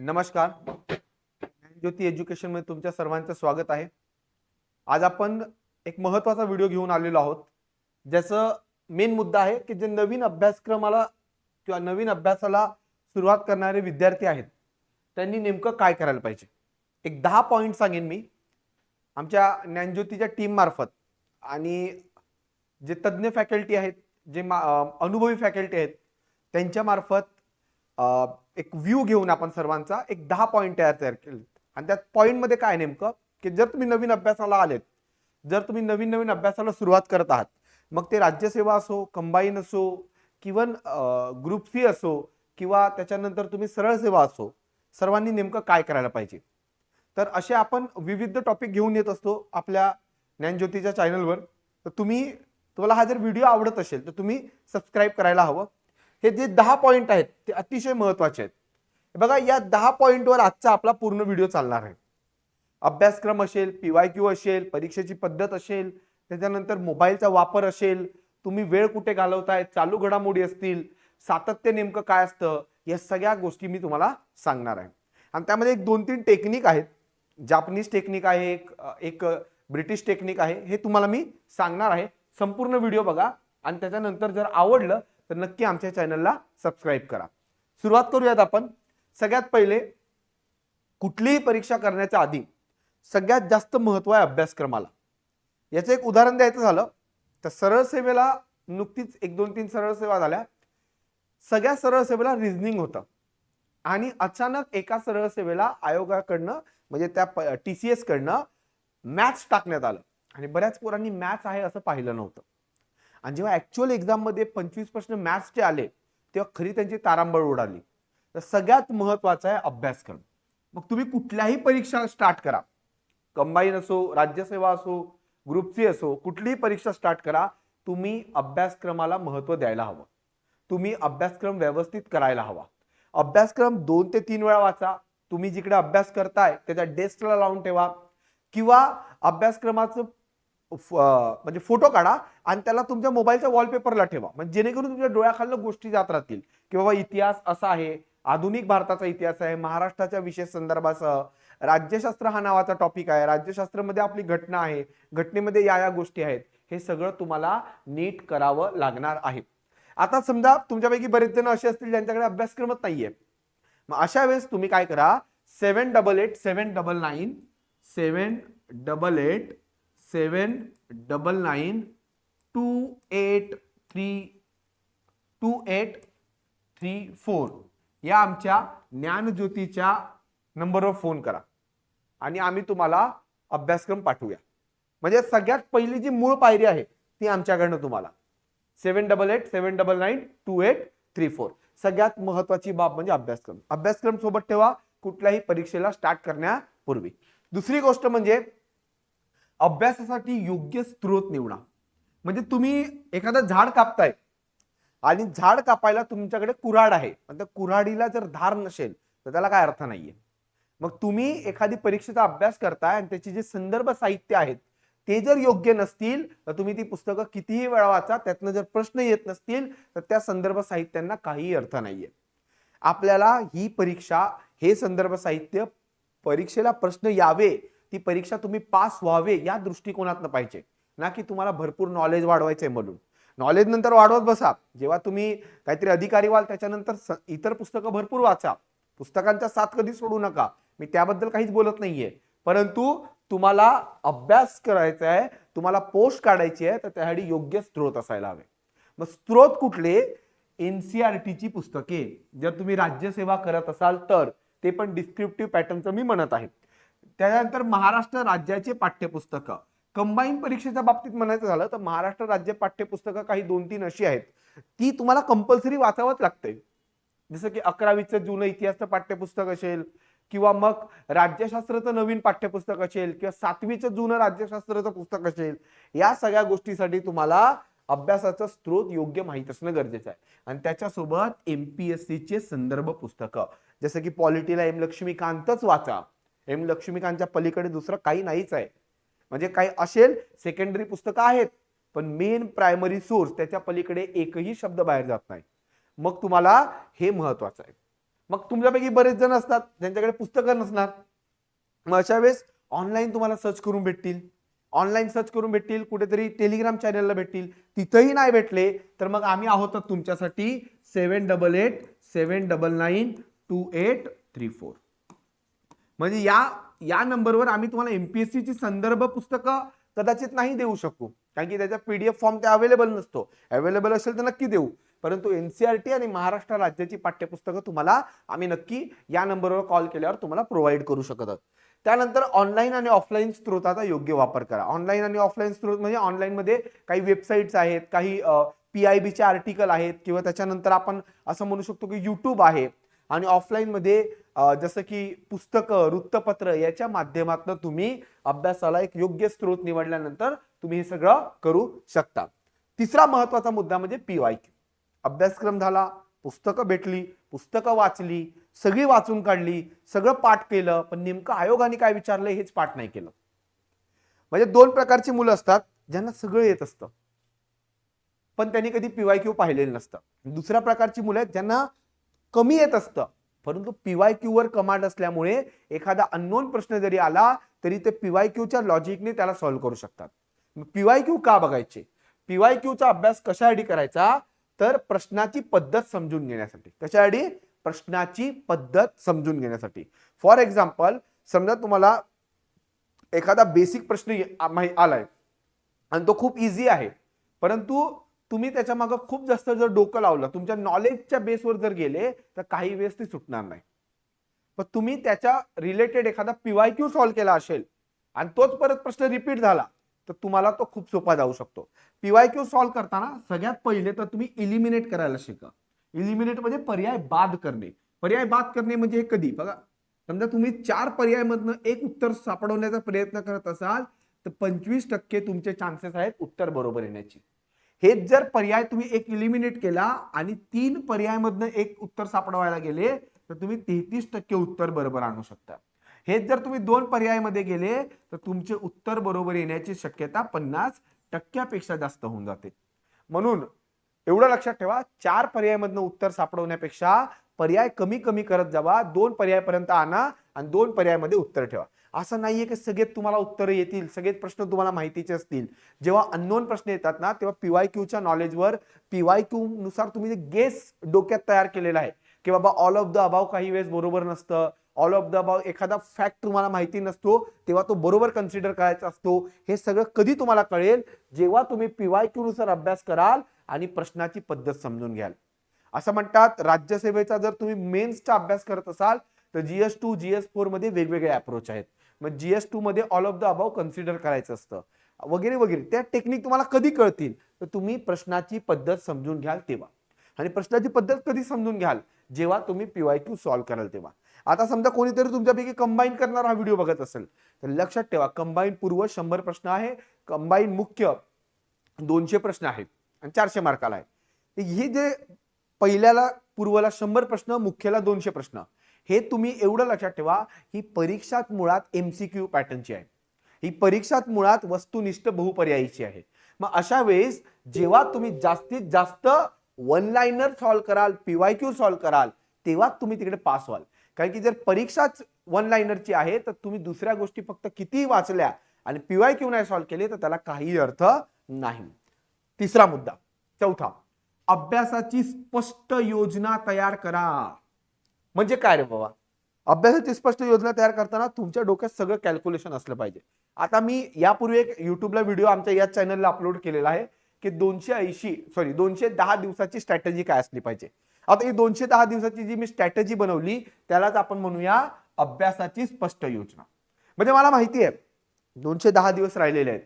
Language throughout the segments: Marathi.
नमस्कार. ज्योती एज्युकेशनमध्ये तुमच्या सर्वांचं स्वागत आहे. आज आपण एक महत्त्वाचा व्हिडिओ घेऊन आलेलो आहोत. ज्याचं मेन मुद्दा आहे की जे नवीन अभ्यासक्रमाला किंवा नवीन अभ्यासाला सुरुवात करणारे विद्यार्थी आहेत. त्यांनी नेमकं काय करायला पाहिजे? एक दहा पॉईंट सांगेन मी. आमच्या ज्ञानज्योतीच्या टीम मार्फत आणि जे तज्ज्ञ फॅकल्टी आहेत जे मा अनुभवी फॅकल्टी आहेत त्यांच्यामार्फत एक व्ह्यू घेऊन आपण सर्वांचा एक दहा पॉईंट तयार तयार केले आणि त्यात पॉईंटमध्ये काय नेमकं? की जर तुम्ही नवीन अभ्यासाला आलेत जर तुम्ही नवीन नवीन अभ्यासाला सुरुवात करत आहात मग ते राज्यसेवा असो कंबाईन असो किंवा ग्रुप सी असो किंवा त्याच्यानंतर तुम्ही सरळ सेवा असो सर्वांनी नेमकं काय करायला पाहिजे? तर असे आपण विविध टॉपिक घेऊन येत असतो आपल्या ज्ञानज्योतीच्या चॅनलवर तर तुम्ही तुम्हाला हा जर व्हिडिओ आवडत असेल तर तुम्ही सबस्क्राईब करायला हवं. हे जे दहा पॉईंट आहेत ते अतिशय महत्त्वाचे आहेत. बघा या दहा पॉईंटवर आजचा आपला पूर्ण व्हिडिओ चालणार आहे. अभ्यासक्रम असेल पीवाय क्यू असेल परीक्षेची पद्धत असेल त्याच्यानंतर मोबाईलचा वापर असेल तुम्ही वेळ कुठे घालवताय चालू घडामोडी असतील सातत्य नेमकं काय असतं या सगळ्या गोष्टी मी तुम्हाला सांगणार आहे. आणि त्यामध्ये एक दोन तीन टेक्निक आहेत. जापनीज टेक्निक आहे एक एक ब्रिटिश टेक्निक आहे हे तुम्हाला मी सांगणार आहे. संपूर्ण व्हिडिओ बघा. आणि त्याच्यानंतर जर आवडलं तर नक्की आमच्या चॅनलला सबस्क्राईब करा. सुरुवात करूयात आपण. सगळ्यात पहिले कुठलीही परीक्षा करण्याच्या आधी सगळ्यात जास्त महत्त्व आहे अभ्यासक्रमाला. याचं एक उदाहरण द्यायचं झालं तर सरळ सेवेला नुकतीच एक दोन तीन सरळ सेवा झाल्या. सगळ्या सरळ सेवेला रिझनिंग होतं. आणि अचानक एका सरळ सेवेला आयोगाकडनं म्हणजे त्या टी सी एसकडनं मॅथ्स टाकण्यात आलं. आणि बऱ्याच पोरांनी मॅथ्स आहे असं पाहिलं नव्हतं. आणि जेव्हा ॲक्च्युअल एक्झाममध्ये पंचवीस प्रश्न मॅथ्सचे आले तेव्हा खरी त्यांची तारांबळ उडाली तर सगळ्यात महत्त्वाचं आहे अभ्यासक्रम मग तुम्ही कुठल्याही परीक्षा स्टार्ट करा. कंबाईन असो राज्यसेवा असो ग्रुप सी असो कुठलीही परीक्षा स्टार्ट करा. तुम्ही अभ्यासक्रमाला महत्त्व द्यायला हवं. तुम्ही अभ्यासक्रम व्यवस्थित करायला हवा. अभ्यासक्रम दोन ते तीन वेळा वाचा. तुम्ही जिकडे अभ्यास करताय त्याच्या डेस्कला लावून ठेवा. किंवा अभ्यासक्रमाचं म्हणजे फोटो काढा आणि त्याला तुमच्या मोबाईलच्या वॉलपेपरला ठेवा. म्हणजे जेणेकरून तुमच्या डोळ्याखालनं गोष्टी जात राहतील. की बाबा इतिहास असा आहे आधुनिक भारताचा इतिहास आहे महाराष्ट्राच्या विशेष संदर्भासह राज्यशास्त्र हा नावाचा टॉपिक आहे राज्यशास्त्रामध्ये आपली घटना आहे घटनेमध्ये या या गोष्टी आहेत हे सगळं तुम्हाला नीट करावं लागणार आहे. आता समजा तुमच्यापैकी बरेच जण असे असतील ज्यांच्याकडे अभ्यासक्रमच नाहीये. मग अशा वेळेस तुम्ही काय करा seven double eight seven double nine seven double eight seven double nine two eight three two eight three four या आमच्या ज्ञानज्योतीच्या नंबरवर फोन करा. आणि आम्ही तुम्हाला अभ्यासक्रम पाठवूया. म्हणजे सगळ्यात पहिली जी मूळ पायरी आहे ती आमच्याकडनं तुम्हाला. Seven double eight seven double nine two eight three four सगळ्यात महत्वाची बाब म्हणजे अभ्यासक्रम. अभ्यासक्रम सोबत ठेवा कुठल्याही परीक्षेला स्टार्ट करण्यापूर्वी. दुसरी गोष्ट म्हणजे अभ्यासासाठी योग्य स्त्रोत निवडा. म्हणजे तुम्ही एखादं झाड कापताय आणि झाड कापायला तुमच्याकडे कुऱ्हाड आहे. पण त्या कुऱ्हाडीला जर धार नसेल तर त्याला काय अर्थ नाहीये. मग तुम्ही एखादी परीक्षेचा अभ्यास करताय आणि त्याचे जे संदर्भ साहित्य आहेत ते जर योग्य नसतील तर तुम्ही ती पुस्तकं कितीही वेळा वाचा त्यातनं जर प्रश्न येत नसतील तर त्या संदर्भ साहित्यांना काहीही अर्थ नाहीये. आपल्याला ही परीक्षा हे संदर्भ साहित्य परीक्षेला प्रश्न यावे ती परीक्षा तुम्ही पास व्हावे या दृष्टिकोनातनं पाहिजे. ना की तुम्हाला भरपूर नॉलेज वाढवायचंय म्हणून. नॉलेज नंतर वाढवत बसा. जेव्हा तुम्ही काहीतरी अधिकारी व्हाल त्याच्यानंतर इतर पुस्तकं भरपूर वाचा. पुस्तकांचा साथ कधी सोडू नका. मी त्याबद्दल काहीच बोलत नाहीये. परंतु तुम्हाला अभ्यास करायचा आहे तुम्हाला पोस्ट काढायची आहे तर त्यासाठी योग्य स्त्रोत असायला हवे. मग स्त्रोत कुठले? एनसीआरटीची पुस्तके. जर तुम्ही राज्यसेवा करत असाल तर ते पण डिस्क्रिप्टिव्ह पॅटर्नचं मी म्हणत आहे. त्यानंतर महाराष्ट्र राज्याचे पाठ्यपुस्तकं. कंबाईन परीक्षेच्या बाबतीत म्हणायचं झालं तर महाराष्ट्र राज्य पाठ्यपुस्तकं काही दोन तीन अशी आहेत. ती तुम्हाला कंपल्सरी वाचावंच लागते जसं की अकरावीचं जुनं इतिहासचं पाठ्यपुस्तक असेल किंवा मग राज्यशास्त्राचं नवीन पाठ्यपुस्तक असेल किंवा सातवीचं जुनं राज्यशास्त्राचं पुस्तक असेल या सगळ्या गोष्टीसाठी तुम्हाला अभ्यासाचा स्रोत योग्य माहीत असणं गरजेचं आहे. आणि त्याच्यासोबत एमपीएससीचे संदर्भ पुस्तकं. जसं की पॉलिटीला एम लक्ष्मीकांतच वाचा. एम लक्ष्मीकांतच्या पलीकडे दुसरं काही नाहीच आहे. म्हणजे काही असेल सेकंडरी पुस्तकं आहेत पण मेन प्रायमरी सोर्स त्याच्या पलीकडे एकही शब्द बाहेर जात नाही. मग तुम्हाला हे महत्वाचं आहे. मग तुमच्यापैकी बरेच जण असतात ज्यांच्याकडे पुस्तकं नसणार. मग अशा वेळेस ऑनलाईन तुम्हाला सर्च करून भेटतील. ऑनलाईन सर्च करून भेटतील कुठेतरी टेलिग्राम चॅनलला भेटतील. तिथंही नाही भेटले तर मग आम्ही आहोत तुमच्यासाठी seven double eight seven double nine two eight three four म्हणजे या या नंबरवर आम्ही तुम्हाला एमपीएससी ची संदर्भ पुस्तकं कदाचित नाही देऊ शकू. कारण की त्याचा पीडीएफ फॉर्म त्या अवेलेबल नसतो. अवेलेबल असेल तर नक्की देऊ. परंतु एनसीआरटी आणि महाराष्ट्र राज्याची पाठ्यपुस्तकं तुम्हाला आम्ही नक्की या नंबरवर कॉल केल्यावर तुम्हाला प्रोव्हाइड करू शकत त्यानंतर ऑनलाईन आणि ऑफलाईन स्त्रोताचा योग्य वापर करा. ऑनलाईन आणि ऑफलाईन स्त्रोत म्हणजे ऑनलाईनमध्ये काही वेबसाईट्स आहेत काही पी आय बीचे आर्टिकल आहेत किंवा त्याच्यानंतर आपण असं म्हणू शकतो की यूट्यूब आहे. आणि ऑफलाईनमध्ये जसं की पुस्तकं वृत्तपत्र याच्या माध्यमातून तुम्ही अभ्यासाला एक योग्य स्त्रोत निवडल्यानंतर तुम्ही हे सगळं करू शकता. तिसरा महत्त्वाचा मुद्दा म्हणजे पीवाय क्यू अभ्यासक्रम झाला पुस्तकं भेटली पुस्तकं वाचली सगळी वाचून काढली सगळं पाठ केलं पण नेमकं आयोगाने काय विचारलं हेच पाठ नाही केलं. म्हणजे दोन प्रकारची मुलं असतात ज्यांना सगळं येत असतं. पण त्यांनी कधी पीवाय क्यू पाहिलेलं नसतं. दुसऱ्या प्रकारची मुलं आहेत ज्यांना कमी येत असतं. परंतु पीवाय क्यू वर कमांड असल्यामुळे एखादा अननोन प्रश्न जरी आला तरी ते पीवाय क्यूच्या लॉजिकने त्याला सॉल्व्ह करू शकतात. पीवाय क्यू का बघायचे? पीवाय क्यूचा अभ्यास कशासाठी करायचा? तर प्रश्नाची पद्धत समजून घेण्यासाठी. कशासाठी? प्रश्नाची पद्धत समजून घेण्यासाठी. फॉर एक्झाम्पल समजा तुम्हाला एखादा बेसिक प्रश्न आलाय. आणि तो खूप इझी आहे. परंतु तुम्ही त्याच्यामागे खूप जास्त जर डोकं लावलं तुमच्या नॉलेजच्या बेसवर जर गेले तर काही वेळेस ती सुटणार नाही. पण तुम्ही त्याच्या रिलेटेड एखादा पीवाय क्यू सॉल्व्ह केला असेल आणि तोच परत प्रश्न रिपीट झाला तर तुम्हाला तो खूप सोपा जाऊ शकतो. पीवाय क्यू सॉल्व्ह करताना सगळ्यात पहिले तर तुम्ही इलिमिनेट करायला शिका. इलिमिनेट म्हणजे पर्याय बाद करणे. पर्याय बाद करणे म्हणजे हे कधी? बघा समजा तुम्ही चार पर्यायमधनं एक उत्तर सापडवण्याचा प्रयत्न करत असाल तर पंचवीस टक्के तुमचे चान्सेस आहेत उत्तर बरोबर येण्याची. हेच जर पर्याय तुम्ही एक इलिमिनेट केला आणि तीन पर्यायमधनं एक उत्तर सापडवायला गेले तर तुम्ही तेहतीस टक्के उत्तर बरोबर आणू शकता. हेच जर तुम्ही दोन पर्यायमध्ये गेले तर तुमचे उत्तर बरोबर येण्याची शक्यता पन्नास टक्क्यापेक्षा जास्त होऊन जाते. म्हणून एवढं लक्षात ठेवा चार पर्यायमधनं उत्तर सापडवण्यापेक्षा पर्याय कमी कमी करत जावा दोन पर्यायपर्यंत आणा आणि दोन पर्यायमध्ये उत्तर ठेवा. असं नाहीये की सगळेच तुम्हाला उत्तरं येतील सगळेच प्रश्न तुम्हाला माहितीचे असतील. जेव्हा अननोन प्रश्न येतात ना तेव्हा पीवाय क्यूच्या नॉलेजवर पीवाय क्यू नुसार तुम्ही गेस डोक्यात तयार केलेला आहे. की बाबा ऑल ऑफ द अभाव काही वेळेस बरोबर नसतं. ऑल ऑफ द अबाव एखादा फॅक्ट तुम्हाला माहिती नसतो तेव्हा तो बरोबर कन्सिडर करायचा असतो. हे सगळं कधी तुम्हाला कळेल? जेव्हा तुम्ही पीवाय क्यू नुसार अभ्यास कराल आणि प्रश्नाची पद्धत समजून घ्याल. असं म्हणतात राज्यसेवेचा जर तुम्ही मेन्सचा अभ्यास करत असाल तर जीएस टू जीएस फोरमध्ये वेगवेगळे अप्रोच आहेत. मग जीएस टू मध्ये all of the above consider करायचं असतं. वगैरे वगैरे. त्या टेक्निक तुम्हाला कधी कळतील? तर तुम्ही प्रश्नाची पद्धत समजून घ्याल तेव्हा. आणि प्रश्नाची पद्धत कधी समजून घ्याल? जेव्हा तुम्ही पीवाय क्यू सॉल्व्ह कराल तेव्हा. आता समजा कोणीतरी तुमच्यापैकी कंबाईन करणार हा व्हिडिओ बघत असेल तर लक्षात ठेवा कंबाईन पूर्व शंभर प्रश्न आहे कंबाईन मुख्य दोनशे प्रश्न आहेत आणि चारशे मार्काला आहे. हे जे पहिल्याला पूर्वला शंभर प्रश्न मुख्यला दोनशे प्रश्न हे तुम्ही एवढं लक्षात ठेवा ही परीक्षात मुळात एम सी क्यू पॅटर्नची आहे. ही परीक्षात मुळात वस्तुनिष्ठ बहुपर्यायीची आहे. मग अशा वेळेस जेव्हा तुम्ही जास्तीत जास्त वन लाईनर सॉल्व्ह कराल पीवाय क्यू सॉल्व्ह कराल तेव्हा तुम्ही तिकडे पास व्हाल. कारण की जर परीक्षाच वन लाईनरची आहे तर तुम्ही दुसऱ्या गोष्टी फक्त किती वाचल्या आणि पीवाय क्यू नाही सॉल्व्ह केले तर त्याला काही अर्थ नाही. तिसरा मुद्दा चौथा अभ्यासाची स्पष्ट योजना तयार करा. म्हणजे काय रे बाबा? अभ्यासाची स्पष्ट योजना तयार करताना तुमच्या डोक्यात सगळं कॅल्क्युलेशन असलं पाहिजे. आता मी यापूर्वी एक युट्यूबला व्हिडिओ आमच्या याच चॅनलला अपलोड केलेला आहे की दोनशे ऐंशी सॉरी दोनशे दहा दिवसाची स्ट्रॅटेजी काय असली पाहिजे. आता ही दोनशे दहा दिवसाची जी मी स्ट्रॅटेजी बनवली त्यालाच आपण म्हणूया अभ्यासाची स्पष्ट योजना. म्हणजे मला माहिती आहे दोनशे दहा दिवस राहिलेले आहेत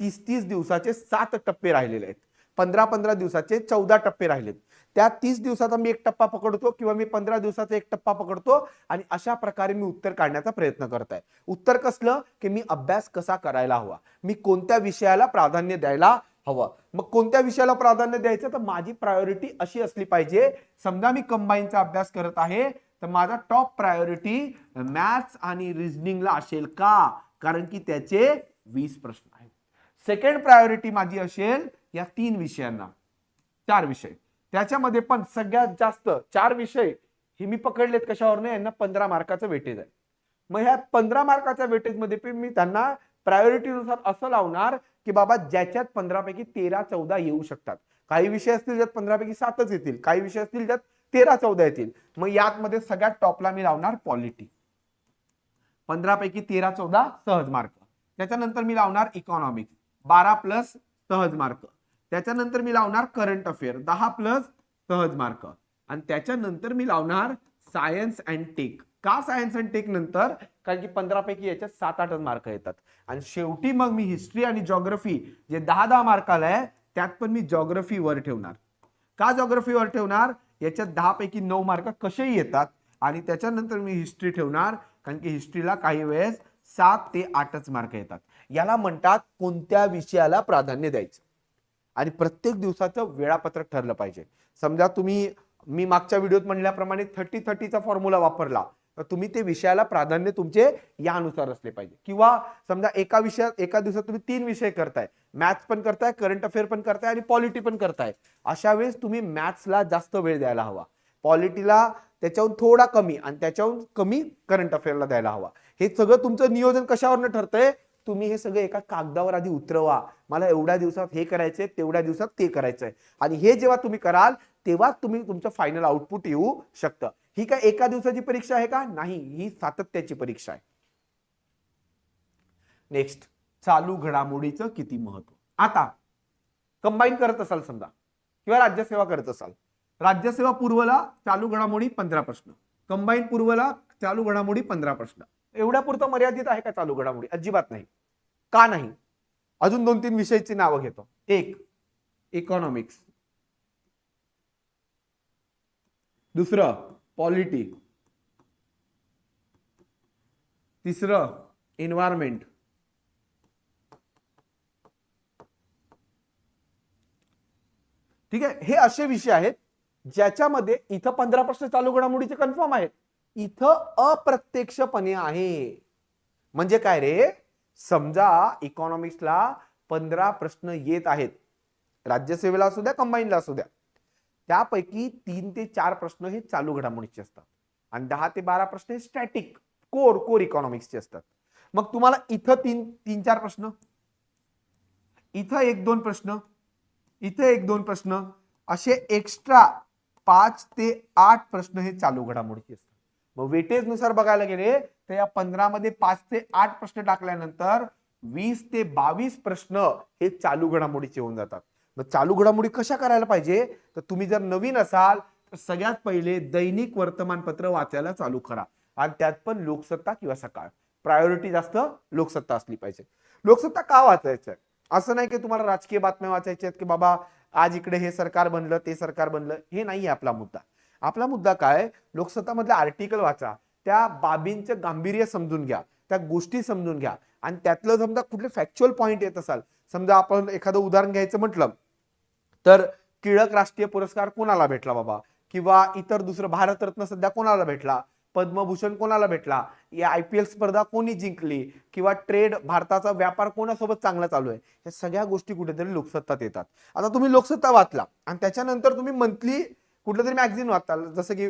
तीस तीस दिवसाचे सात टप्पे राहिलेले आहेत पंधरा पंधरा दिवसाचे चौदा टप्पे राहिलेत. त्या तीस दिवसाचा मी एक टप्पा पकडतो किंवा मी पंधरा दिवसाचा एक टप्पा पकडतो आणि अशा प्रकारे मी उत्तर काढण्याचा प्रयत्न करत आहे उत्तर कसलं? की मी अभ्यास कसा करायला हवा? मी कोणत्या विषयाला प्राधान्य द्यायला हवं? मग कोणत्या विषयाला प्राधान्य द्यायचं? तर माझी प्रायोरिटी अशी असली पाहिजे. समजा मी कंबाईनचा अभ्यास करत आहे तर माझा टॉप प्रायोरिटी मॅथ्स आणि रिझनिंगला असेल का? कारण की त्याचे वीस प्रश्न आहेत. सेकंड प्रायोरिटी माझी असेल या तीन विषयांना. चार विषय. त्याच्यामध्ये पण सगळ्यात जास्त चार विषय हे मी पकडलेत कशावरनं? यांना पंधरा मार्काचं वेटेज आहे. मग ह्या पंधरा मार्काच्या वेटेजमध्ये पण मी त्यांना प्रायोरिटीनुसार असं लावणार की बाबा ज्याच्यात पंधरापैकी तेरा चौदा येऊ शकतात. काही विषय असतील ज्यात पंधरापैकी सातच येतील काही विषय असतील ज्यात तेरा चौदा येतील. मग यात मध्ये सगळ्यात टॉपला मी लावणार पॉलिटी. पंधरापैकी तेरा चौदा सहज मार्क. त्याच्यानंतर मी लावणार इकॉनॉमिक्स. बारा प्लस सहज मार्क. त्याच्यानंतर मी लावणार करंट अफेअर दहा प्लस सहज मार्क आणि त्याच्यानंतर मी लावणार सायन्स अँड टेक का सायन्स अँड टेक नंतर? कारण की पंधरापैकी याच्यात सात आठच मार्क येतात. आणि शेवटी मग मी हिस्ट्री आणि जॉग्रफी जे दहा दहा मार्काला आहे त्यात पण मी जॉग्रफी वर ठेवणार. का जॉग्रफी वर ठेवणार? याच्यात दहापैकी नऊ मार्क कसेही येतात. आणि त्याच्यानंतर मी हिस्ट्री ठेवणार कारण की हिस्ट्रीला काही वेळेस सात ते आठच मार्क येतात. याला म्हणतात कोणत्या विषयाला प्राधान्य द्यायचं? आणि प्रत्येक दिवसाचं वेळापत्रक ठरलं पाहिजे. समजा तुम्ही मी मागच्या व्हिडिओत म्हणल्याप्रमाणे थर्टी थर्टीचा फॉर्म्युला वापरला तर तुम्ही ते विषयाला प्राधान्य तुमचे यानुसार असले पाहिजे. किंवा समजा एका विषयात एका दिवसात तुम्ही तीन विषय करताय. मॅथ्स पण करताय करंट अफेअर पण करताय आणि पॉलिटी पण करताय. अशा वेळेस तुम्ही मॅथ्सला जास्त वेळ द्यायला हवा. पॉलिटीला त्याच्याहून थोडा कमी आणि त्याच्याहून कमी करंट अफेअरला द्यायला हवा. हे सगळं तुमचं नियोजन कशावरनं ठरतंय? तुम्ही हे सगळं एका कागदावर आधी उतरवा. मला एवढ्या दिवसात हे करायचंय तेवढ्या दिवसात ते करायचंय. आणि हे जेव्हा तुम्ही कराल तेव्हा तुम्ही तुमचं फायनल आउटपुट येऊ शकतं. ही काय एका दिवसाची परीक्षा आहे का? नाही ही सातत्याची परीक्षा आहे. नेक्स्ट चालू घडामोडीचं किती महत्त्व? आता कंबाईन करत असाल समजा किंवा राज्यसेवा करत असाल. राज्यसेवा पूर्वला चालू घडामोडी पंधरा प्रश्न. कंबाईन पूर्वला चालू घडामोडी पंधरा प्रश्न. एवढ्या पुरतं मर्यादित आहे का चालू घडामोडी? अजिबात नाही. का नाही? अजून दोन तीन विषयाची नावं घेतो. एक इकॉनॉमिक्स दुसरं पॉलिटी तिसरं एन्व्हायरमेंट ठीक आहे? हे असे विषय आहेत ज्याच्यामध्ये इथं पंधरा प्रश्न चालू घडामोडीचे कन्फर्म आहेत. इथं अप्रत्यक्षपणे आहे. म्हणजे काय रे? समजा इकॉनॉमिक्सला पंधरा प्रश्न येत आहेत. राज्यसेवेला असू द्या कंबाईनला असू द्या. त्यापैकी तीन ते चार प्रश्न हे चालू घडामोडीचे असतात. आणि दहा ते बारा प्रश्न हे स्टॅटिक कोर कोर इकॉनॉमिक्सचे असतात. मग तुम्हाला इथं तीन तीन चार प्रश्न. इथं एक दोन प्रश्न. इथं एक दोन प्रश्न. असे एक्स्ट्रा पाच ते आठ प्रश्न हे चालू घडामोडीचे असतात. मग वेटेजनुसार बघायला गेले तर या पंधरा मध्ये पाच ते आठ प्रश्न टाकल्यानंतर वीस ते बावीस प्रश्न हे चालू घडामोडीचे होऊन जातात. मग चालू घडामोडी कशा करायला पाहिजे? तर तुम्ही जर नवीन असाल तर सगळ्यात पहिले दैनिक वर्तमानपत्र वाचायला चालू करा. आणि त्यात पण लोकसत्ता किंवा सकाळ. प्रायोरिटी जास्त लोकसत्ता असली पाहिजे. लोकसत्ता का वाचायचं असं नाही की तुम्हाला राजकीय बातम्या वाचायच्या आहेत की बाबा आज इकडे हे सरकार बनलं ते सरकार बनलं हे नाही आपला मुद्दा. आपला मुद्दा काय? लोकसत्तामधलं आर्टिकल वाचा. त्या बाबींचं गांभीर्य समजून घ्या. त्या गोष्टी समजून घ्या. आणि त्यातलं समजा कुठले फॅक्च्युअल पॉईंट येत असाल समजा आपण एखादं उदाहरण घ्यायचं म्हटलं तर टिळक राष्ट्रीय पुरस्कार कोणाला भेटला बाबा? किंवा इतर दुसरं भारतरत्न सध्या कोणाला भेटला? पद्मभूषण कोणाला भेटला? या आय पी एल स्पर्धा कोणी जिंकली? किंवा ट्रेड भारताचा व्यापार कोणासोबत चांगला चालू आहे? या सगळ्या गोष्टी कुठेतरी लोकसत्तात येतात. आता तुम्ही लोकसत्ता वाचला आणि त्याच्यानंतर तुम्ही मंथली कुठलं तरी मॅगझिन वाचताल जसं की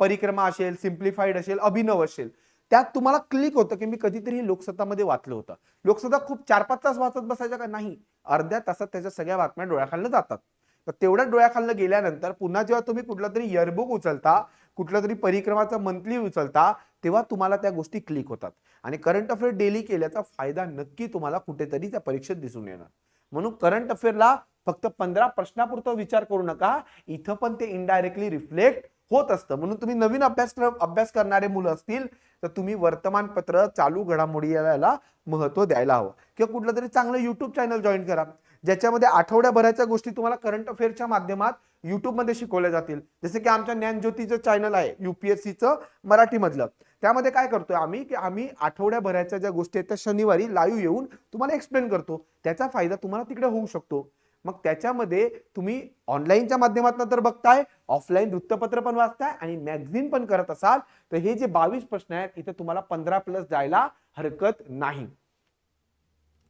परिक्रमा असेल सिम्प्लिफाईड असेल अभिनव असेल त्यात तुम्हाला क्लिक होतं की मी कधीतरी लोकसत्तामध्ये वाचलं होतं. लोकसत्ता खूप चार पाच तास वाचत बसायचं का? नाही. अर्ध्या तासात त्याच्या सगळ्या बातम्या डोळ्याखालनं जातात. तर तेवढ्या डोळ्याखालनं गेल्यानंतर पुन्हा जेव्हा तुम्ही कुठलं तरी इयरबुक उचलता कुठलं तरी परिक्रमाचं मंथली उचलता तेव्हा तुम्हाला त्या गोष्टी क्लिक होतात. आणि करंट अफेअर डेली केल्याचा फायदा नक्की तुम्हाला कुठेतरी त्या परीक्षेत दिसून येणार. म्हणून करंट अफेअरला फक्त पंधरा प्रश्नापुरतो विचार करू नका. इथं पण ते इनडायरेक्टली रिफ्लेक्ट होत असतं. म्हणून तुम्ही नवीन अभ्यासक्रम अभ्यास करणारे मुलं असतील तर तुम्ही वर्तमानपत्र चालू घडामोडी याला महत्त्व द्यायला हवं. किंवा कुठलं तरी चांगलं युट्यूब चॅनल जॉईन करा. ज्याच्यामध्ये आठवड्याभराच्या गोष्टी तुम्हाला करंट अफेअरच्या माध्यमात युट्यूबमध्ये शिकवल्या जातील. जसं की आमच्या ज्ञानज्योतीचं चॅनल आहे युपीएससीचं मराठीमधलं. त्यामध्ये काय करतोय आम्ही की आम्ही आठवड्याभराच्या ज्या गोष्टी आहेत त्या शनिवारी लाईव्ह येऊन तुम्हाला एक्सप्लेन करतो. त्याचा फायदा तुम्हाला तिकडे होऊ शकतो. मग त्याच्यामध्ये तुम्ही ऑनलाईनच्या माध्यमातून तर बघताय ऑफलाईन वृत्तपत्र पण वाचताय आणि मॅगझिन पण करत असाल तर हे जे बावीस प्रश्न आहेत इथे तुम्हाला पंधरा प्लस जायला हरकत नाही.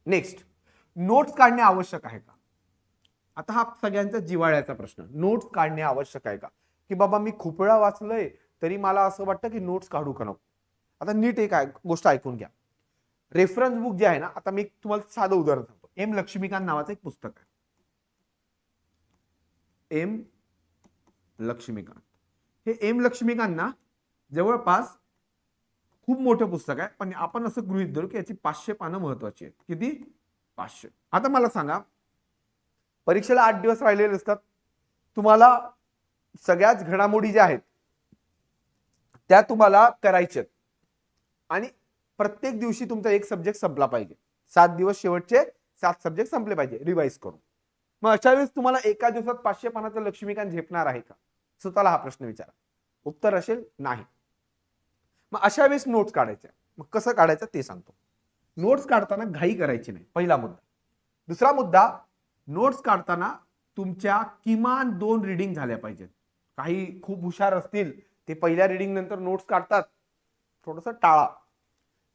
नेक्स्ट नोट्स काढणे आवश्यक आहे का? आता हा सगळ्यांचा जिवाळ्याचा प्रश्न नोट्स काढणे आवश्यक आहे का? की बाबा मी खूप वेळा वाचलंय तरी मला असं वाटतं की नोट्स काढू का नको? आता नीट एक गोष्ट ऐकून घ्या. रेफरन्स बुक जे आहे ना आता मी तुम्हाला साधं उदाहरण सांगतो. एम लक्ष्मीकांत नावाचं एक पुस्तक आहे. एम लक्ष्मीकांत. हे एम लक्ष्मीकांत ना जवळपास खूप मोठं पुस्तक आहे पण आपण असं गृहित धरू की याची पाचशे पानं महत्वाची आहेत. किती? पाचशे. आता मला सांगा परीक्षेला आठ दिवस राहिलेले असतात. तुम्हाला सगळ्याच घडामोडी ज्या आहेत त्या तुम्हाला करायच्या आहेत. आणि प्रत्येक दिवशी तुमचा एक सब्जेक्ट संपला पाहिजे. सात दिवस शेवटचे सात सब्जेक्ट संपले पाहिजे. रिवाईज करून. मग अशा वेळेस तुम्हाला एका दिवसात पाचशे पानाचा लक्ष्मीकांत झेपणार आहे का? स्वतःला हा प्रश्न विचारा. उत्तर असेल नाही. मग अशा वेळेस नोट्स काढायच्या मग कसं काढायचं ते सांगतो. नोट्स काढताना घाई करायची नाही. पहिला मुद्दा. दुसरा मुद्दा नोट्स काढताना तुमच्या किमान दोन रिडिंग झाल्या पाहिजेत. काही खूप हुशार असतील ते पहिल्या रिडिंग नंतर नोट्स काढतात. थोडंसं टाळा.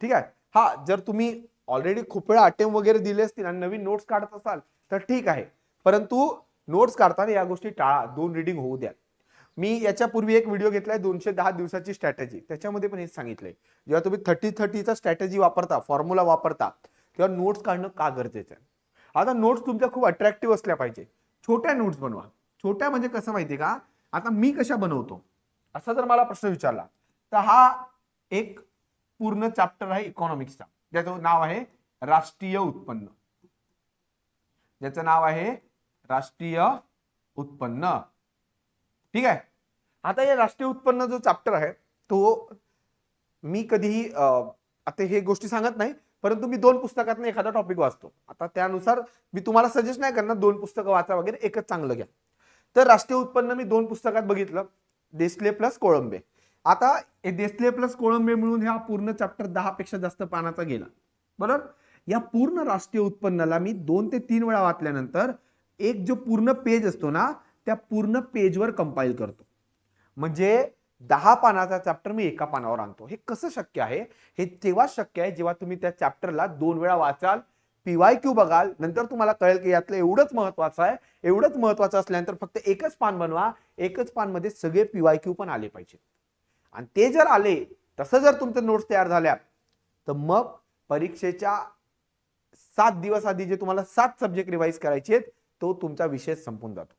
ठीक आहे? हा जर तुम्ही ऑलरेडी खूप वेळा अटेम्प वगैरे दिले असतील आणि नवीन नोट्स काढत असाल तर ठीक आहे. परंतु नोट्स काढताना या गोष्टी टाळा. दोन रिडिंग होऊ द्या. मी याच्यापूर्वी एक व्हिडिओ घेतलाय दोनशे दहा दिवसाची स्ट्रॅटेजी त्याच्यामध्ये पण हेच सांगितलंय. जेव्हा तुम्ही थर्टी थर्टीचा स्ट्रॅटेजी वापरता फॉर्म्युला वापरता तेव्हा नोट्स काढणं का गरजेचं आहे? आता नोट्स तुमच्या खूप अट्रॅक्टिव्ह असल्या पाहिजे. छोट्या नोट्स बनवा. छोट्या म्हणजे कसं माहितीये का? आता मी कशा बनवतो? असा जर मला प्रश्न विचारला तर हा एक पूर्ण चॅप्टर आहे इकॉनॉमिक्सचा ज्याचं नाव आहे राष्ट्रीय उत्पन्न. ज्याचं नाव आहे राष्ट्रीय उत्पन्न. ठीक आहे? आता या राष्ट्रीय उत्पन्न जो चॅप्टर आहे तो मी कधीही आता हे गोष्टी सांगत नाही परंतु मी दोन पुस्तकातनं एखादा टॉपिक वाचतो. आता त्यानुसार मी तुम्हाला सजेस्ट नाही करणार दोन पुस्तकं वाचा वगैरे एकच चांगलं घ्या. तर राष्ट्रीय उत्पन्न मी दोन पुस्तकात बघितलं. देसले प्लस कोळंबे. आता हे देसले प्लस कोळंबे मिळून हा पूर्ण चॅप्टर दहा पेक्षा जास्त पानाचा गेला. बरोबर? या पूर्ण राष्ट्रीय उत्पन्नाला मी दोन ते तीन वेळा वाचल्यानंतर एक जो पूर्ण पेज असतो ना त्या पूर्ण पेजवर कंपाईल करतो. म्हणजे दहा पानाचा चॅप्टर मी एका पानावर आणतो. हे कसं शक्य आहे? हे तेव्हा शक्य आहे जेव्हा तुम्ही त्या चॅप्टरला दोन वेळा वाचाल पीवाय क्यू बघाल नंतर तुम्हाला कळेल की यातलं एवढंच महत्वाचं आहे एवढंच महत्वाचं असल्यानंतर फक्त एकच पान बनवा एकच पानमध्ये सगळे पीवाय क्यू पण आले पाहिजेत. आणि ते जर आले तसं जर तुमचं नोट्स तयार झाल्या तर मग परीक्षेच्या सात दिवस आधी जे तुम्हाला सात सब्जेक्ट रिवाईज करायचे आहेत तो तुमचा विषय संपून जातो.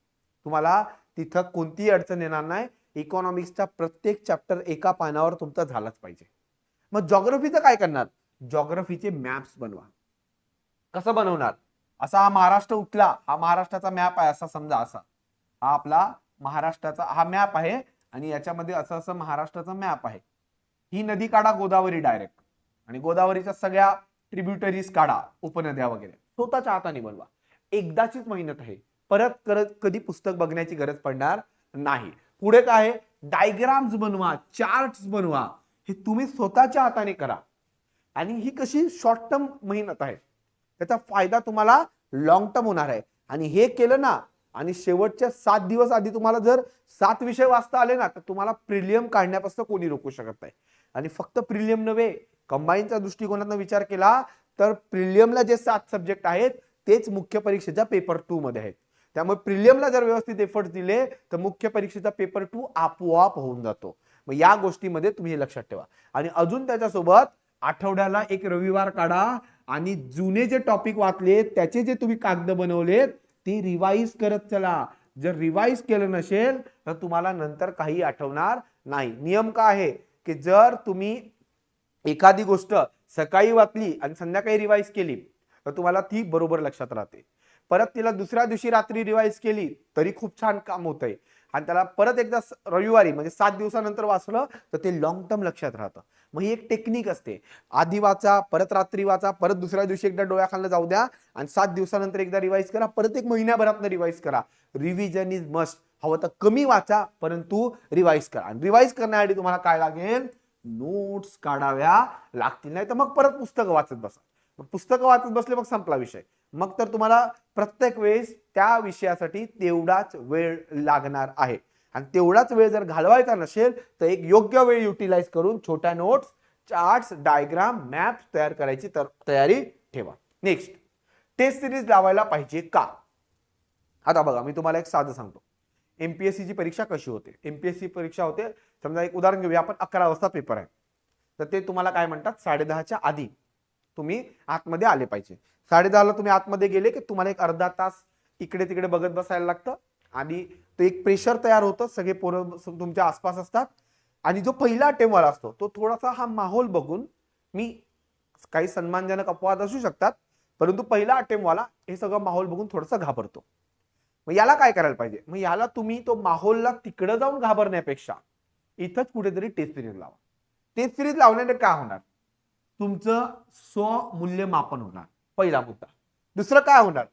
तुम्हाला तिथं कोणतीही अडचण येणार नाही. इकॉनॉमिक्सचा प्रत्येक चॅप्टर एका पानावर तुमचा झालाच पाहिजे. मग जॉग्रफीचं काय करणार? जॉग्रफीचे मॅप्स बनवा. कसं बनवणार? असा हा महाराष्ट्र उठला. हा महाराष्ट्राचा मॅप आहे असा समजा असा. हा आपला महाराष्ट्राचा हा मॅप आहे आणि याच्यामध्ये असं असं महाराष्ट्राचा मॅप आहे. ही नदी काढा गोदावरी डायरेक्ट आणि गोदावरीच्या सगळ्या ट्रिब्युटरीज काढा उपनद्या वगैरे. स्वतःच्या हाताने बनवा. एकदाचीच मेहनत आहे. परत करत कधी पुस्तक बघण्याची गरज पडणार नाही. पुढे काय आहे? डायग्राम्स बनवा चार्ट्स बनवा. हे तुम्ही स्वतःच्या हाताने करा. आणि ही कशी शॉर्ट टर्म मेहनत आहे. त्याचा फायदा तुम्हाला लॉंग टर्म होणार आहे. आणि हे केलं ना आणि शेवटच्या सात दिवस आधी तुम्हाला जर सात विषय वाचता आले ना तर तुम्हाला प्रिलियम काढण्यापासून कोणी रोखू शकत नाही. आणि फक्त प्रिलियम नव्हे कंबाईनच्या दृष्टिकोनातून विचार केला तर प्रिलियमला जे सात सब्जेक्ट आहेत तेच मुख्य परीक्षेच्या पेपर टू मध्ये आहेत. त्यामुळे प्रिलियमला जर व्यवस्थित एफर्ट दिले तर मुख्य परीक्षेचा पेपर टू आपोआप होऊन जातो. मग या गोष्टीमध्ये तुम्ही हे लक्षात ठेवा. आणि अजून त्याच्यासोबत आठवड्याला एक रविवार काढा आणि जुने जे टॉपिक वाचले त्याचे जे तुम्ही कागद बनवलेत ते रिवाईज करत चला. जर रिवाईज केलं नसेल तर तुम्हाला नंतर काही आठवणार नाही. नियम काय आहे? की जर तुम्ही एखादी गोष्ट सकाळी वाचली आणि संध्याकाळी रिवाईज केली तर तुम्हाला ती बरोबर लक्षात राहते. परत तिला दुसऱ्या दिवशी रात्री रिवाईज केली तरी खूप छान काम होत आहे आणि त्याला परत एकदा रविवारी म्हणजे सात दिवसानंतर वाचलं तर ते लॉंग टर्म लक्षात राहतं. मग ही एक टेक्निक असते. आधी वाचा परत रात्री वाचा परत दुसऱ्या दिवशी एकदा डोळ्याखालनं जाऊ द्या आणि सात दिवसानंतर एकदा रिवाईज करा परत एक महिन्याभरात रिवाईज करा. रिव्हिजन इज मस्ट हवं तर कमी वाचा परंतु रिवाईज करा. आणि रिवाईज करण्यासाठी तुम्हाला काय लागेल? नोट्स काढाव्या लागतील. नाही तर मग परत पुस्तकं वाचत बसा. मग पुस्तकं वाचत बसले मग संपला विषय. मग तर तुम्हाला प्रत्येक वेळेस त्या विषयासाठी तेवढाच वेळ लागणार आहे. आणि तेवढाच वेळ जर घालवायचा नसेल तर एक योग्य वेळ युटिलाइज करून छोट्या नोट्स चार्ट्स डायग्राम मॅप तयार करायची तर तयारी ठेवा. नेक्स्ट टेस्ट सिरीज लावायला पाहिजे का? आता बघा मी तुम्हाला एक साधं सांगतो. एमपीएससी ची परीक्षा कशी होते? एमपीएससी परीक्षा होते समजा एक उदाहरण घेऊया आपण अकरा वाजता पेपर आहे. तर ते तुम्हाला काय म्हणतात? साडेदहाच्या आधी. तुम्ही आतमध्ये आले पाहिजे. साडेदहाला तुम्ही आतमध्ये गेले की तुम्हाला एक अर्धा तास इकडे तिकडे बघत बसायला लागतं आणि तो एक प्रेशर तयार होतं सगळे पोरं तुमच्या आसपास असतात. आणि जो पहिला अटेम्प्ट असतो तो थोडासा हा माहोल बघून मी काही सन्मानजनक अपवाद असू शकतात परंतु पहिला अटेम्प्ट हे सगळं माहोल बघून थोडंसं घाबरतो. मग याला काय करायला पाहिजे? मग याला तुम्ही तो माहोलला तिकडं जाऊन घाबरण्यापेक्षा इथंच कुठेतरी टेस्ट सिरीज लावा. टेस्ट सिरीज लावल्याने काय होणार? तुमचं स्वमूल्यमापन होणार. पहिला मुद्दा. दुसरं काय होणार?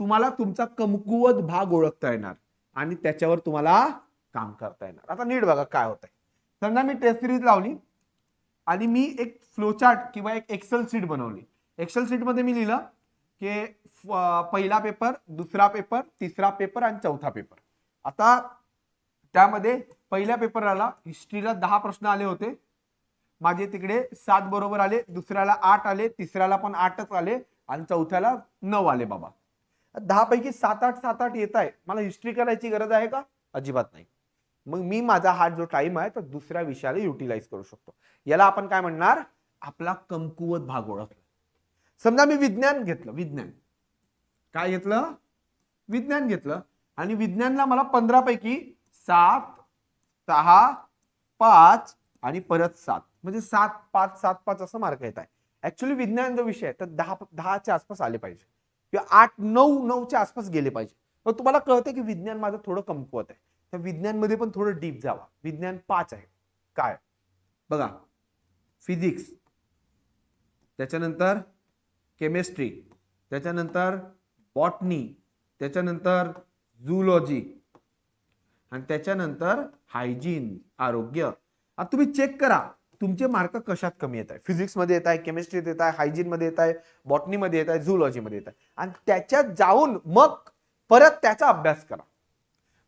तुम्हाला तुमचा कमकुवत भाग ओळखता येणार आणि त्याच्यावर तुम्हाला काम करता येणार. आता नीट बघा काय होत आहे समजा मी टेस्ट सिरीज लावली आणि मी एक फ्लोचार्ट किंवा एक एक्सेल सीट बनवली. एक्सेल सीटमध्ये मी लिहिलं की पहिला पेपर दुसरा पेपर तिसरा पेपर आणि चौथा पेपर आता त्यामध्ये पहिल्या पेपरला हिस्ट्रीला दहा प्रश्न आले होते. माझे तिकडे सात बरोबर आले दुसऱ्याला आठ आले तिसऱ्याला पण आठच आले आणि चौथ्याला नऊ आले बाबा. दहा पैकी सात आठ सात आठ येत आहे. मला हिस्ट्री करायची गरज आहे का? अजिबात नाही. मग मी माझा हा जो टाइम आहे तो दुसऱ्या विषयाला युटिलाइज करू शकतो. याला आपण काय म्हणणार? आपला कमकुवत भाग ओळखला. समजा मी विज्ञान घेतलं विज्ञान. काय घेतलं? विज्ञान घेतलं. आणि विज्ञानला मला पंधरा पैकी सात सहा पाच आणि परत सात. म्हणजे सात पाच सात पाच असं मार्क येत आहे. ऍक्च्युली विज्ञान जो विषय आहे तर दहा दहाच्या आसपास आले पाहिजे. किंवा आठ नऊ नऊच्या आसपास गेले पाहिजे. मग तुम्हाला कळतं की विज्ञान माझं थोडं कमकुवत आहे. तर विज्ञानमध्ये पण थोडं डीप जावा. विज्ञान पाच आहे. काय? बघा. फिजिक्स. त्याच्यानंतर केमिस्ट्री. त्याच्यानंतर बॉटनी. त्याच्यानंतर झुलॉजी आणि त्याच्यानंतर हायजीन आरोग्य. आता तुम्ही चेक करा. तुमचे मार्क कशात कमी येत आहे फिजिक्समध्ये येत आहे केमिस्ट्रीत येत आहे हायजीनमध्ये येत आहे बॉटनीमध्ये येत आहे झुलॉजीमध्ये येत आहे. आणि त्याच्यात जाऊन मग परत त्याचा अभ्यास करा.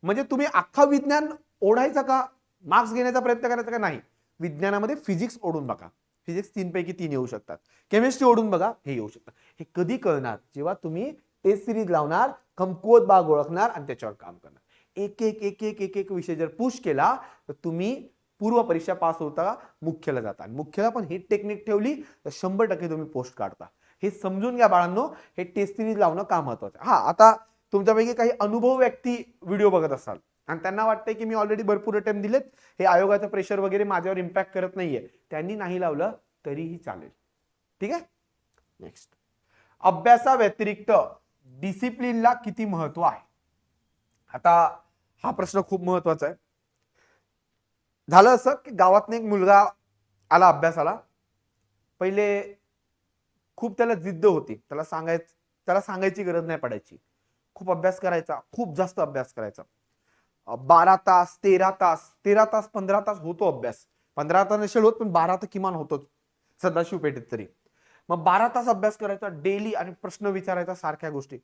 म्हणजे तुम्ही अख्खा विज्ञान ओढायचं का? मार्क्स घेण्याचा प्रयत्न करायचा का? नाही. विज्ञानामध्ये फिजिक्स ओढून बघा. फिजिक्स तीनपैकी तीन येऊ शकतात. केमिस्ट्री ओढून बघा हे येऊ शकतात हे कधी कळणार? जेव्हा तुम्ही टेस्ट सिरीज लावणार कमकुवत बाग ओळखणार आणि त्याच्यावर काम करणार. एक एक एक एक एक एक विषय जर पुश केला तर तुम्ही पूर्व परीक्षा पास होता मुख्यला जाता. आणि मुख्यला पण ही टेक्निक ठेवली तर शंभर टक्के तुम्ही पोस्ट काढता. हे समजून घ्या बाळांनो हे टेस्ट सिरीज लावणं का महत्वाचं? आहे. हा आता तुमच्यापैकी काही अनुभव व्यक्ती व्हिडिओ बघत असाल आणि त्यांना वाटतंय की मी ऑलरेडी भरपूर अटेम्प्ट दिलेत हे आयोगाचं प्रेशर वगैरे माझ्यावर इम्पॅक्ट करत नाहीये. त्यांनी नाही लावलं तरीही चालेल. ठीक आहे? नेक्स्ट अभ्यासाव्यतिरिक्त डिसिप्लिनला किती महत्त्व आहे? आता हा प्रश्न खूप महत्त्वाचा आहे. झालं असं की गावातनं एक मुलगा आला अभ्यासाला. पहिले खूप त्याला जिद्द होती. त्याला सांगाय त्याला सांगायची गरज नाही पडायची. खूप अभ्यास करायचा खूप जास्त अभ्यास करायचा. बारा तास तेरा तास तेरा तास पंधरा तास होतो अभ्यास. पंधरा तास नसेल होत पण बारा तर किमान होतोच. सदाशिव पेठेत तरी. मग बारा तास अभ्यास करायचा डेली आणि प्रश्न विचारायचा सारख्या गोष्टी.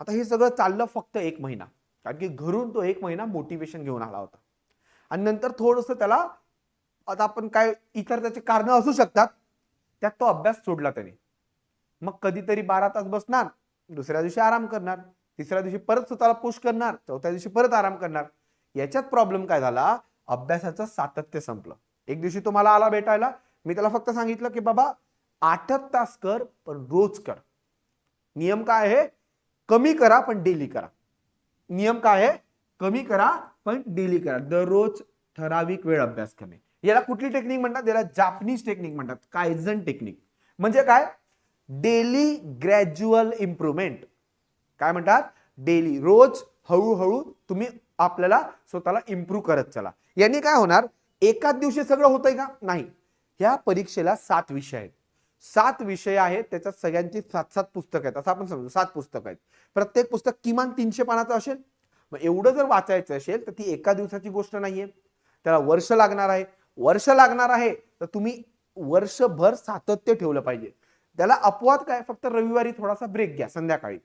आता हे सगळं चाललं फक्त एक महिना. कारण की घरून तो एक महिना मोटिवेशन घेऊन आला होता. आणि नंतर थोडंसं त्याला आता आपण काय इतर त्याचे कारण असू शकतात त्यात तो अभ्यास सोडला त्याने. मग कधीतरी बारा तास बसणार दुसऱ्या दिवशी आराम करणार तिसऱ्या दिवशी परत स्वतःला पुश करणार चौथ्या दिवशी परत आराम करणार. याच्यात प्रॉब्लेम काय झाला? अभ्यासाचं सातत्य संपलं. एक दिवशी तो मला आला भेटायला मी त्याला फक्त सांगितलं की बाबा आठच तास कर पण रोज कर. नियम काय आहे? कमी करा पण डेली करा. नियम काय आहे? कमी करा पण डेली करा. दररोज ठराविक वेळ अभ्यास करणे याला कुठली टेक्निक म्हणतात? याला जापनीज टेक्निक म्हणतात. कायझन टेक्निक म्हणजे काय? डेली ग्रॅज्युअल इम्प्रुव्हमेंट काय म्हणतात? डेली रोज हळूहळू तुम्ही आपल्याला स्वतःला इम्प्रूव्ह करत चला. यांनी काय होणार? एकाच दिवशी सगळं होतंय का? नाही. ह्या परीक्षेला सात विषय आहेत. सात विषय आहेत त्याच्यात सगळ्यांची सात सात पुस्तकं आहेत. असं आपण समजू. सात पुस्तकं आहेत. प्रत्येक पुस्तक किमान तीनशे पानाचं असेल? मग एवढं जर वाचायचं असेल तर ती एका दिवसाची गोष्ट नाहीये. त्याला वर्ष लागणार आहे. वर्ष लागणार आहे तर तुम्ही वर्षभर सातत्य ठेवलं पाहिजे. त्याला अपवाद काय? फक्त रविवारी थोडासा ब्रेक घ्या संध्याकाळी.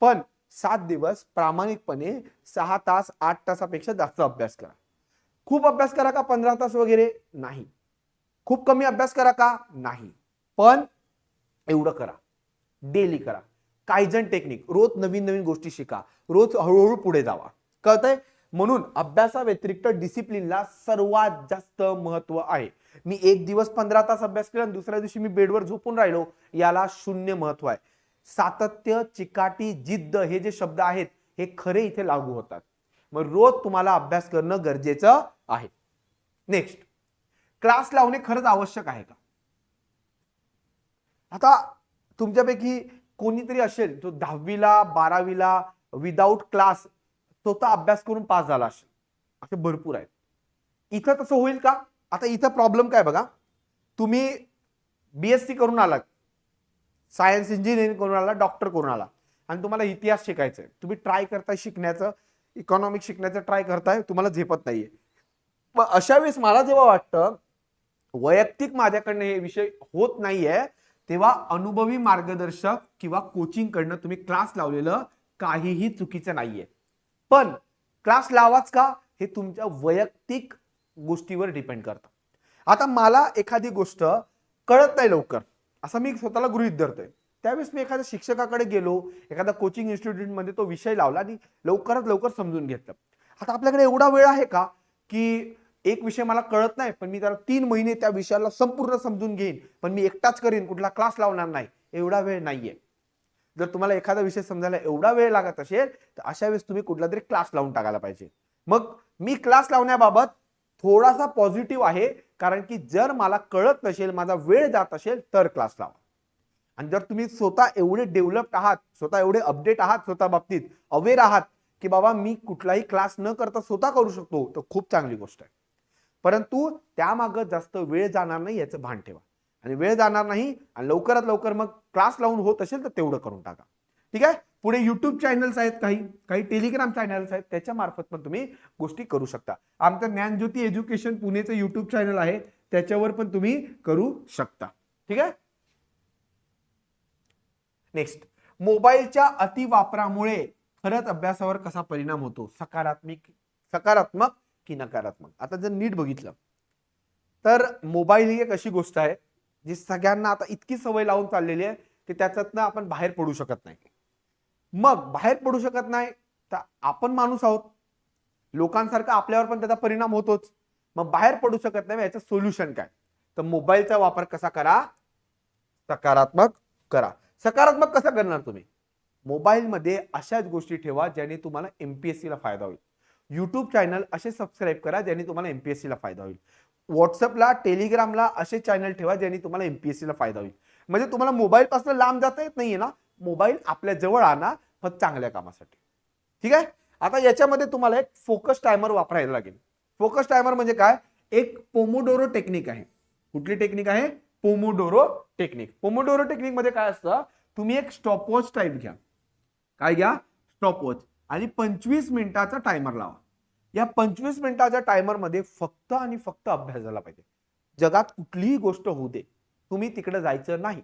पण सात दिवस प्रामाणिकपणे सहा तास आठ तासापेक्षा जास्त अभ्यास करा. खूप अभ्यास करा का पंधरा तास वगैरे? नाही. खूप कमी अभ्यास करा का? नाही. पण एवढं करा. डेली करा. कायजन टेक्निक. रोज नवीन नवीन गोष्टी शिका. रोज हळूहळू पुढे जावा. कळतंय? म्हणून अभ्यासाव्यतिरिक्त डिसिप्लिनला सर्वात जास्त महत्त्व आहे. मी एक दिवस पंधरा तास अभ्यास केला आणि दुसऱ्या दिवशी मी बेडवर झोपून राहिलो. याला शून्य महत्त्व आहे. सातत्य चिकाटी जिद्द हे जे शब्द आहेत हे खरे इथे लागू होतात. मग रोज तुम्हाला अभ्यास करणं गरजेचं आहे. नेक्स्ट क्लास लावणे खरंच आवश्यक आहे का? आता तुमच्यापैकी कोणीतरी असेल जो दहावीला बारावीला विदाऊट क्लास स्वतः अभ्यास करून पास झाला असेल. असे भरपूर आहेत. इथं तसं होईल का? आता इथं प्रॉब्लेम काय बघा? तुम्ही बीएससी करून आलात. सायन्स इंजिनिअरिंग करून आला डॉक्टर करून आला आणि तुम्हाला इतिहास शिकायचा आहे. तुम्ही ट्राय करताय शिकण्याचं इकॉनॉमिक शिकण्याचं ट्राय करताय तुम्हाला झेपत नाहीये. मग अशा वेळेस मला जेव्हा वाटतं वैयक्तिक माझ्याकडनं हे विषय होत नाहीये तेव्हा अनुभवी मार्गदर्शक किंवा कोचिंगकडनं तुम्ही क्लास लावलेलं काहीही चुकीचं नाहीये. पण क्लास लावाच का? हे तुमच्या वैयक्तिक गोष्टीवर डिपेंड करतं. आता मला एखादी गोष्ट कळत नाही लवकर. असं मी स्वतःला गृहित धरतोय. त्यावेळेस मी एखाद्या शिक्षकाकडे गेलो एखाद्या कोचिंग इन्स्टिट्यूटमध्ये तो विषय लावला आणि लवकरात लवकर समजून घेतलं. आता आपल्याकडे एवढा वेळ आहे का की एक विषय मला कळत नाही पण मी त्याला तीन महिने त्या विषयाला संपूर्ण समजून घेईन पण मी एकटाच करीन कुठला क्लास लावणार नाही एवढा वेळ नाहीये. जर तुम्हाला एखादा विषय समजायला एवढा वेळ लागत असेल तर अशा वेळेस तुम्ही कुठला तरी क्लास लावून टाकायला पाहिजे. मग मी क्लास लावण्याबाबत थोडासा पॉझिटिव्ह आहे कारण की जर मला कळत नसेल माझा वेळ जात असेल तर क्लास लावा. आणि जर तुम्ही स्वतः एवढे डेव्हलप्ड आहात स्वतः एवढे अपडेट आहात स्वतः बाबतीत अवेअर आहात की बाबा मी कुठलाही क्लास न करता स्वतः करू शकतो तर खूप चांगली गोष्ट आहे. परंतु त्यामागं जास्त वेळ जाणार नाही याचं भान ठेवा. आणि वेळ जाणार नाही आणि लवकरात लवकर मग क्लास लावून होत असेल तर तेवढं करून टाका. ठीक आहे? पुढे युट्यूब चॅनल्स आहेत काही काही टेलिग्राम चॅनल्स आहेत त्याच्या मार्फत पण तुम्ही गोष्टी करू शकता. आमचं ज्ञानज्योती एज्युकेशन पुणेचं युट्यूब चॅनल आहे त्याच्यावर पण तुम्ही करू शकता. ठीक आहे? नेक्स्ट मोबाईलच्या अतिवापरामुळे खरंच अभ्यासावर कसा परिणाम होतो? सकारात्मक सकारात्मक की नकारात्मक. आता जर नीट बघितलं तर मोबाईल ही एक अशी गोष्ट आहे जी सगळ्यांना आता इतकी सवय लावून चाललेली आहे की त्याच्यातनं आपण बाहेर पडू शकत नाही. मग बाहेर पडू शकत नाही तर आपण माणूस आहोत. लोकांसारखा आपल्यावर पण त्याचा परिणाम होतोच. मग बाहेर पडू शकत नाही याचं सोल्युशन काय? तर मोबाईलचा वापर कसा करा? सकारात्मक करा. सकारात्मक कसा करणार तुम्ही? मोबाईलमध्ये अशाच गोष्टी ठेवा ज्याने तुम्हाला एमपीएससीला फायदा होईल. यूट्यूब चॅनल असे सबस्क्राईब करा ज्याने तुम्हाला एमपीएससी ला फायदा होईल. व्हॉट्सअपला टेलिग्रामला असे चॅनल ठेवा ज्याने तुम्हाला एमपीएससी ला फायदा होईल. म्हणजे तुम्हाला मोबाईलपासून लांब जाता येत नाहीये ना? मोबाईल आपल्या जवळ आणा फक्त चांगल्या कामासाठी. ठीक आहे? आता याच्यामध्ये तुम्हाला एक फोकस टायमर वापरायला लागेल. फोकस टायमर म्हणजे काय? एक पोमोडोरो टेक्निक आहे. कुठली टेक्निक आहे? पोमोडोरो टेक्निक पोमोडोरो टेक्निकमध्ये काय असतं? तुम्ही एक स्टॉपवॉच टाईप घ्या. काय घ्या? स्टॉपवॉच आणि पंचवीस मिनिटाचा टायमर लावा. या पंचवीस मिनिटाच्या टायमरमध्ये फक्त आणि फक्त अभ्यास झाला पाहिजे. जगात कुठलीही गोष्ट होऊ दे तुम्ही तिकडे जायचं नाही.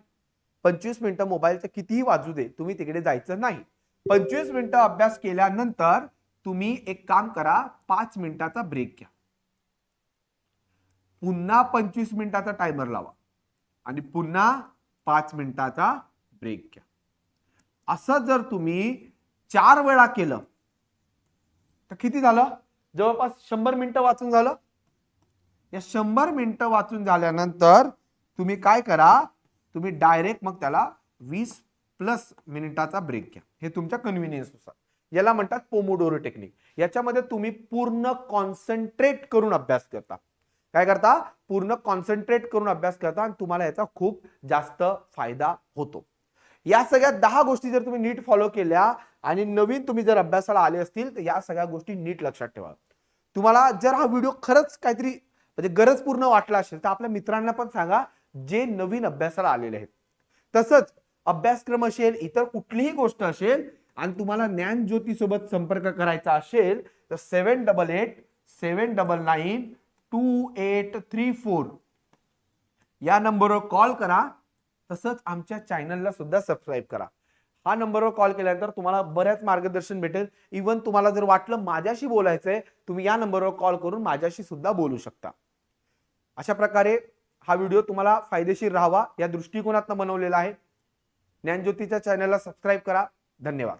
पंचवीस मिनिटं मोबाईलचं कितीही वाजू दे तुम्ही तिकडे जायचं नाही. पंचवीस मिनिटं अभ्यास केल्यानंतर तुम्ही एक काम करा पाच मिनिटाचा ब्रेक घ्या. पुन्हा पंचवीस मिनिटाचा टायमर लावा आणि पुन्हा पाच मिनिटाचा ब्रेक घ्या. असं जर तुम्ही चार वेळा केलं तर किती झालं? जवळपास शंभर मिनिटं वाचून झालं? या शंभर मिनिटं वाचून झाल्यानंतर तुम्ही काय करा? तुम्ही डायरेक्ट मग त्याला वीस प्लस मिनिटाचा ब्रेक घ्या. हे तुमच्या कन्व्हिनियन्सनुसार याला म्हणतात पोमोडोरो टेक्निक याच्यामध्ये तुम्ही पूर्ण कॉन्सन्ट्रेट करून अभ्यास करता. काय करता? पूर्ण कॉन्सन्ट्रेट करून अभ्यास करता आणि तुम्हाला याचा खूप जास्त फायदा होतो. या सगळ्या दहा गोष्टी जर तुम्ही नीट फॉलो केल्या आणि नवीन तुम्ही जर अभ्यासाला आले असतील तर या सगळ्या गोष्टी नीट लक्षात ठेवा. तुम्हाला जर हा व्हिडिओ खरंच काहीतरी म्हणजे गरजपूर्ण वाटला असेल तर आपल्या मित्रांना पण सांगा जे नवीन अभ्यासाला आलेले आहेत. तसंच अभ्यासक्रम असेल इतर कुठलीही गोष्ट असेल आणि तुम्हाला ज्ञान ज्योतीसोबत संपर्क करायचा असेल तर seven double eight seven double nine two eight three four या नंबरवर कॉल करा. तसंच आमच्या चॅनलला सुद्धा सबस्क्राईब करा. हा नंबरवर कॉल केल्यानंतर तुम्हाला बऱ्याच मार्गदर्शन भेटेल. इवन तुम्हाला जर वाटलं माझ्याशी बोलायचंय तुम्ही या नंबरवर कॉल करून माझ्याशी सुद्धा बोलू शकता. अशा प्रकारे हा व्हिडिओ तुम्हाला फायदेशीर राहावा या दृष्टिकोनातून बनवलेला आहे. ज्ञानज्योतीच्या चॅनलला सबस्क्राईब करा. धन्यवाद.